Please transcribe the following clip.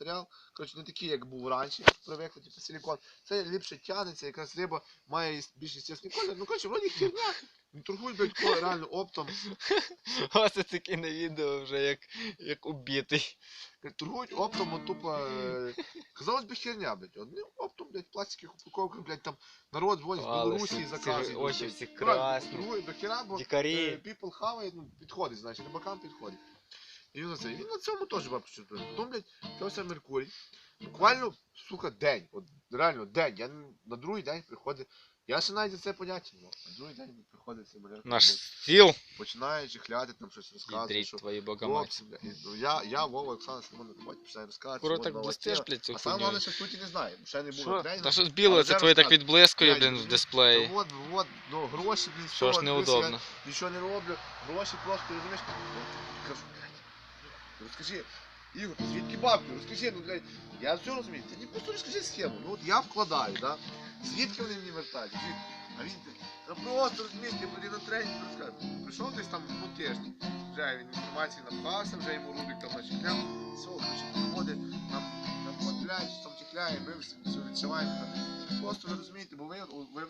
матеріал. Коротше, не такий, як був раніше, привикли, типу силікон. Це ліпше тягнеться, якраз риба має більш естественний колір. Ну, коротше, вроді херня. Ну, торгують, блядь, реально оптом. Ось це таке на відео вже як, як убитий. Торгують оптом, от тупо. е, Казалось би, херня, блядь. Одні оптом, блядь, пластикових упаковках, блядь, там народ дзвонить з Білорусі заказує. очі всі Ну, красні. Торгують до хера, бо. Е, People хаває, ну, підходить, значить, рибакам підходить. І він на це. І він на цьому теж бабку щось робить. Потім, блядь, взявся Меркурій. Буквально, сука, день. От реально день. Я на другий день приходить. Я ще навіть за це поняття не мав. На другий день приходить цей маляр. Наш стіл. Починає чихляти, там щось розказувати. Що... бля, і, ну, я, я, Вова, Оксана Симон на роботі починає розказувати. Що так блистиш, блядь, цю. А саме головне, що в суті не знаю, бо ще не було Що? тренера. Та щось біле, це твоє так відблискує, блін, в дисплеї. От, от, ну, гроші, блін, Що ж я- неудобно. нічого не роблю, гроші просто, розумієш, ну, кажу, блядь, ну, розкажи, Ігор, звідки бабки, розкажи, ну, блядь, я все розумію, ти не просто розкажи схему, ну, от я вкладаю, да, звідки вони мені вертають, звідки, а він, та просто, розумієш, я буду на тренінг розказую, прийшов десь там, ну, тиждень, вже він інформації напхався, вже йому Рубік там начекляв, все, короче, приходить, нам, нам блядь, там тікляє, ми все відчуваємо, просто ви розумієте, бо ви, ви